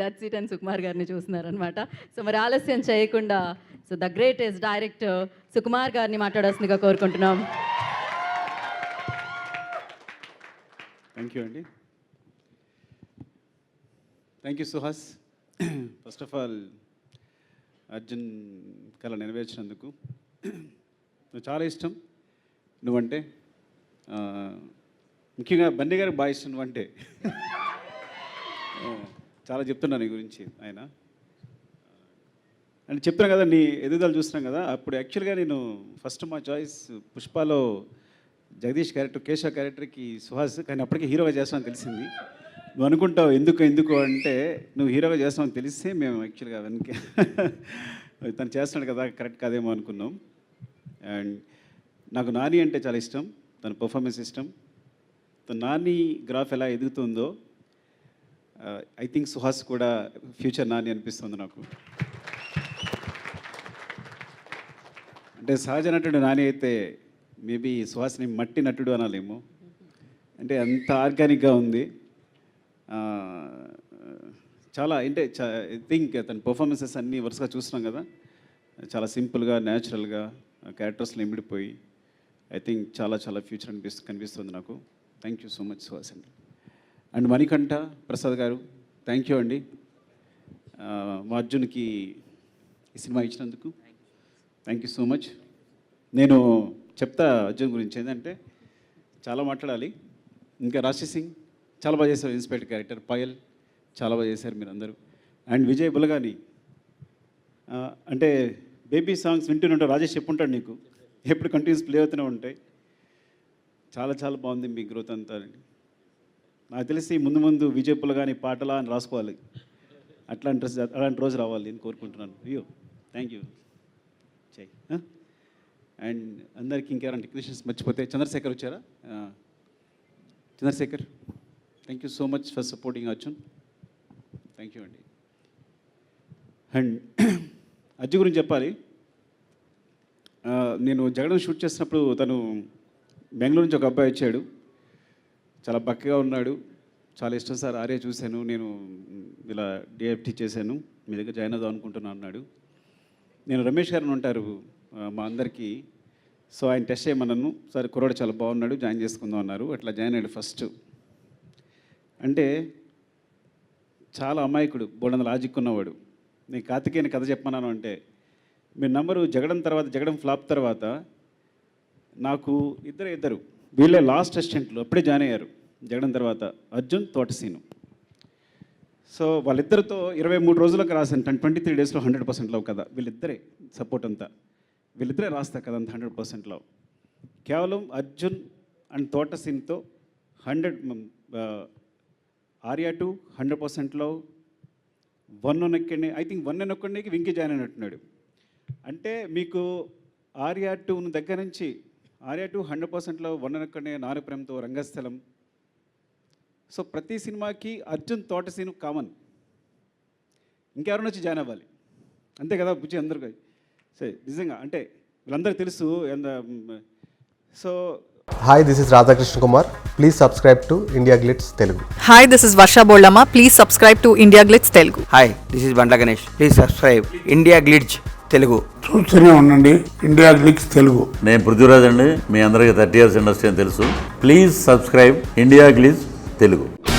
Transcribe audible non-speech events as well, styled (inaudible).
That's it and Sukumar గారిని చూస్తున్నారనమాట so మరి ఆలస్యం చేయకుండా so the greatest director Sukumar గారిని మాట్లాడాల్సిందిగా కోరుకుంటున్నాం. థ్యాంక్ యూ అండి thank you Suhas first of all Arjun కళ నెరవేర్చినందుకు నాకు చాలా ఇష్టం. నువ్వంటే ముఖ్యంగా బండి గారికి బాగా ఇష్టం నువ్వంటే. (laughs) చాలా చెప్తున్నాను నీ గురించి ఆయన. అండ్ చెప్పాను కదా నీ ఎదుగుదల చూస్తున్నాం కదా అప్పుడు యాక్చువల్గా నేను ఫస్ట్ మా చాయిస్ పుష్పలో జగదీష్ క్యారెక్టర్ కేశవ క్యారెక్టర్కి సుహాస్ కానీ అప్పటికే హీరోగా చేస్తామని తెలిసింది. నువ్వు అనుకుంటావు ఎందుకు ఎందుకు అంటే నువ్వు హీరోగా చేస్తామని తెలిస్తే మేము యాక్చువల్గా వెనక (laughs) తను చేస్తున్నాడు కదా కరెక్ట్ కాదేమో అనుకున్నాం. అండ్ నాకు నాని అంటే చాలా ఇష్టం తన పర్ఫార్మెన్స్ ఇష్టం. తన నాని గ్రాఫ్ ఎలా ఎదుగుతుందో ఐ థింక్ సుహాస్ కూడా ఫ్యూచర్ నాని అనిపిస్తుంది నాకు. అంటే సహజ నటుడు నాని అయితే మేబీ సుహాస్ని మట్టి నటుడు అనాలేమో. అంటే అంత ఆర్గానిక్గా ఉంది. చాలా అంటే ఐ థింక్ తన పర్ఫార్మెన్సెస్ అన్నీ వరుసగా చూస్తున్నాం కదా. చాలా సింపుల్గా న్యాచురల్గా క్యారెక్టర్స్లో ఇమిడిపోయి ఐ థింక్ చాలా చాలా ఫ్యూచర్ అనిపిస్తు కనిపిస్తుంది నాకు. Thank you so much Suhas అండి. అండ్ మణికంఠ ప్రసాద్ గారు థ్యాంక్ యూ అండి. మా అర్జున్కి ఈ సినిమా ఇచ్చినందుకు థ్యాంక్ యూ సో మచ్ నేను చెప్తా అర్జున్ గురించి ఏంటంటే చాలా మాట్లాడాలి. ఇంకా రాశి సింగ్ చాలా బాగా చేశారు ఇన్స్పెక్టర్ క్యారెక్టర్ పాయల్ చాలా బాగా చేశారు మీరు అందరూ అండ్ విజయ్ బులగాని అంటే బేబీ సాంగ్స్ వింటూనే రాజేష్ చెప్పుంటాడు నీకు. ఎప్పుడు కంటిన్యూస్ ప్లే అవుతూనే ఉంటాయి. చాలా చాలా బాగుంది మీ గ్రోత్ అంతా. నాకు తెలిసి ముందు ముందు విజయపుల కానీ పాటలా అని రాసుకోవాలి. అట్లాంటి రోజు అలాంటి రోజు రావాలి నేను కోరుకుంటున్నాను. అయ్యో థ్యాంక్ యూ చెయ్యి అండ్ అందరికీ ఇంకెవరైనా టెక్నీషియన్స్ మర్చిపోతే చంద్రశేఖర్ వచ్చారా? Chandrashekhar thank you so much for supporting Arjun thank you అండి. అండ్ అజ్జు గురించి చెప్పాలి. నేను జగడం షూట్ చేసినప్పుడు తను బెంగళూరు నుంచి ఒక అబ్బాయి వచ్చాడు. చాలా బక్కగా ఉన్నాడు. చాలా ఇష్టం సార్. ఆర్య చూశాను. నేను ఇలా డిఎఫ్టీ చేశాను. మీ దగ్గర జాయిన్ అవుదాం అనుకుంటున్నాను అన్నాడు. నేను రమేష్ గారిని ఉంటారు మా అందరికీ. సో ఆయన టెస్ట్ చేయమన్నాను. సార్ కుర్రాడు చాలా బాగున్నాడు. జాయిన్ చేసుకుందాం అన్నారు. అట్లా జాయిన్ అయ్యాడు ఫస్ట్. అంటే చాలా అమాయకుడు బోడంద లాజిక్ ఉన్నవాడు. నేను కార్తికేయని కథ చెప్పమన్నాను అంటే మీ నంబరు జగడం తర్వాత జగడం ఫ్లాప్ తర్వాత నాకు ఇద్దరు ఇద్దరు వీళ్ళే లాస్ట్ అసిస్టెంట్లు అప్పుడే జాయిన్ అయ్యారు. జగడం తర్వాత అర్జున్ తోటసీను సో వాళ్ళిద్దరితో ఇరవై మూడు రోజులకు రాశాను. టెన్ ట్వంటీ త్రీ డేస్లో హండ్రెడ్ పర్సెంట్ లవ్ కదా. వీళ్ళిద్దరే సపోర్ట్ అంతా. వీళ్ళిద్దరే రాస్తారు కదా అంత హండ్రెడ్ పర్సెంట్ లవ్ కేవలం Arjun and తోటసీన్తో hundred Arya two hundred percent love one ఒక్కడిని ఐ థింక్ వన్ ఒక్కడికి వింకి జాయిన్ అయినట్టున్నాడు. అంటే మీకు ఆర్యా టూను దగ్గర నుంచి ఆర్యా టూ హండ్రెడ్ పర్సెంట్లో వన్ ఒక్కడిని నారు ప్రేమతో రంగస్థలం. సో ప్రతి సినిమాకి అర్జున్ తోట సీను కామన్. ఇంకెవరైనా వచ్చి జాయిన్ అవ్వాలి? అంతే కదా బుజ్జి అందరికీ. సరే నిజంగా అంటే వీళ్ళందరికీ తెలుసు ఎంత so Hi, this is Radhakrishna Kumar. Please subscribe to India Glitz Telugu. Hi this is Varsha Bollamma please subscribe to India Glitz Telugu hi this is Bandla Ganesh please subscribe India Glitz Telugu. చూస్తూనే ఉండండి. India Glitz Telugu. నేను పృథ్వీరాజ్ అండి. మీ అందరికీ thirty years industry అని తెలుసు. Please subscribe India Glitz Telugu.